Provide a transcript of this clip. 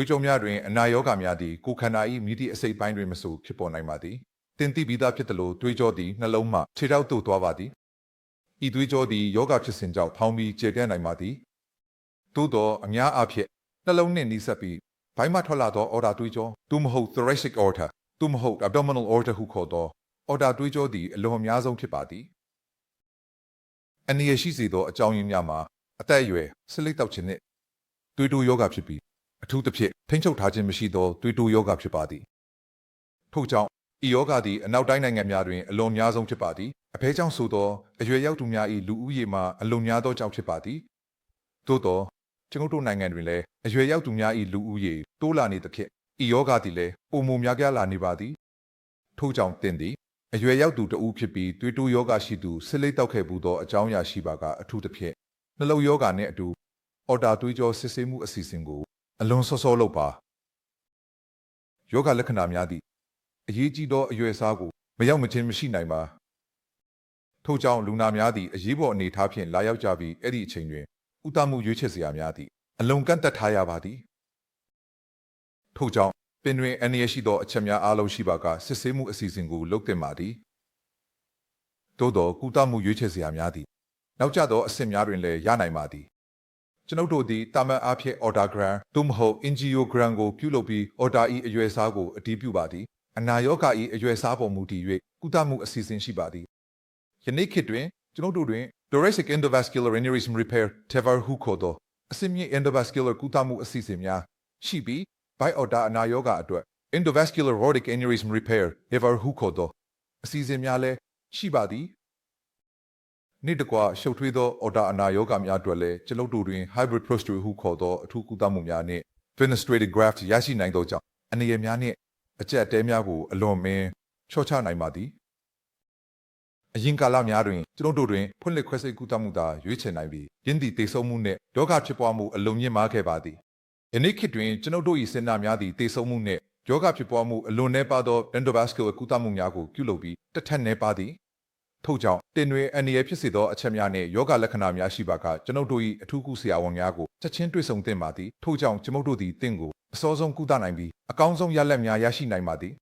သွေးကြောများတွင်အနာရောဂါများသည်ကိုယ်ခန္ဓာ၏မိသည့်အစိတ်ပိုင်းတွင်မဆိုဖြစ်ပေါ်နိုင်ပါသည်တင်သိပြီးသားဖြစ်သလိုသွေးကြောသည်နှလုံးမှခြေထောက်သို့သွားပါသည်ဤသွေးကြောသည်ယောဂဖြစ်စဉ်ကြောင့်ဖောင်းပြီးကျေပြန့်နိုင်ပါသည်သို့သောအများအားဖြင့်နှလုံးနှင့်နီးစပ်ပြီးဘိုင်းမှထွက်လာသောအော်ဒါသွေးကြောသို့မဟုတ် thoracic aorta သို့မဟုတ် abdominal aorta ဟုခေါ်သောအော်ဒါသွေးကြောသည်အလွန်အများဆုံးဖြစ်ပါသည်အနည်းရှိစေသောအကြောင်းရင်းများမှာအသက်အရွယ်ဆလိပ်တောက်ခြင်းနှင့်သွေးတိုးယောဂဖြစ်ပြီး အထူးသဖြင့်ထိမ့်ချုပ်ထားခြင်းမရှိသောသွေးတိုးယောဂဖြစ်ပါသည်ထို့ကြောင့်ဤယောဂသည်အနောက်တိုင်းနိုင်ငံများတွင်အလွန်များဆုံးဖြစ်ပါသည်အဖဲကြောင့်ဆိုသောအရွယ်ရောက်သူများ၏လူဦးရေမှာအလွန်များသောကြောင့်ဖြစ်ပါသည်သို့သောကျွန်ုပ်တို့နိုင်ငံတွင်လည်းအရွယ်ရောက်သူများ၏လူဦးရေတိုးလာနေသဖြင့်ဤယောဂသည်လည်းပုံမများပြားလာနေပါသည်ထို့ကြောင့်တင်သည်အရွယ်ရောက်သူတဦးဖြစ်ပြီးသွေးတိုးယောဂရှိသူဆစ်လိပ်တောက်ခဲ့ဘူးသောအကြောင်းအရာရှိပါကအထူးသဖြင့်နှလုံးယောဂနှင့်အတူအော်တာသွေးကြောစစ်ဆေးမှုအစီအစဉ်ကို အလွန်စောစောလုပ်ပါယောဂလက္ခဏာများသည့်အရေးကြီးသောအရွယ်အစားကိုမရောက်မချင်းမရှိနိုင်ပါထို့ကြောင့်လူနာများသည့်အရေးပေါ်အနေအထားဖြင့်လာရောက်ကြပြီးအဲ့ဒီအချိန်တွင်ဥတမှုရွေးချယ်စရာများသည့်အလွန်ကန့်သက်ထားရပါသည်ထို့ကြောင့်ပင်တွင်အနေရရှိသောအချက်များအားလုံးရှိပါကစစ်ဆေးမှုအစီအစဉ်ကိုလုပ်တင်ပါသည်သို့သောကုသမှုရွေးချယ်စရာများသည်နောက်ကျသောအဆင့်များတွင်လည်းရနိုင်ပါသည် ကျွန်ုပ်တို့သည်တာမန်အားဖြင့် order gram သို့မဟုတ် angiogram ကိုပြုလုပ်ပြီး order ၏အရွယ်အစားကိုအတည်ပြုပါသည်အနာရောဂါ၏အရွယ်အစားပေါ်မူတည်၍ကုသမှုအစီအစဉ်ရှိပါသည်ယနေ့ခေတ်တွင်ကျွန်ုပ်တို့တွင် thoracic endovascular aneurysm repair TEVAR ဟုခေါ်သောအဆင့်မြင့် endovascular ကုသမှုအစီအစဉ်များရှိပြီး by order အနာရောဂါအတွက် endovascular aortic aneurysm repair TEVAR ဟုခေါ်သောအစီအစဉ်များလည်းရှိပါသည် နေ့တကွာရှုပ်ထွေးသောအော်ဒါအနာရောဂါများအတွက်လည်းကျွန်ုပ်တို့တွင် hybrid prostate ဟုခေါ်သောအထူးကုသမှုများနှင့် fenestrated graft ရရှိနိုင်သောကြောင့်အနေရများနှင့်အကျက်အတဲများကိုအလွန်မင်းချော့ချနိုင်ပါသည်အရင်ကာလများတွင်ကျွန်ုပ်တို့တွင်ဖွင့်လှစ်ခွဲစိတ်ကုသမှုသာရွေးချယ်နိုင်ပြီးယင်းသည့်တေဆုံးမှုနှင့်ယောဂဖြစ်ပွားမှုအလုံးမြင့်မားခဲ့ပါသည်ယနေ့ခေတ်တွင်ကျွန်ုပ်တို့၏စင်နာများသည့်တေဆုံးမှုနှင့်ယောဂဖြစ်ပွားမှုအလွန်နှဲပါသော endovascular ကုသမှုများကိုပြုလုပ်ပြီးတစ်ထက်နှဲပါသည် ထို့ကြောင့်တင်တွေအန္တရာယ်ဖြစ်စေသောအချက်များနှင့်ယောဂလက္ခဏာများရှိပါကကျွန်ုပ်တို့၏အထူးကုဆရာဝန်များကိုချက်ချင်းတွေ့ဆုံသင့်ပါသည်ထို့ကြောင့်ကျွန်ုပ်တို့သည်တင့်ကိုအစောဆုံးကုသနိုင်ပြီးအကောင်းဆုံးရလဒ်များရရှိနိုင်ပါသည်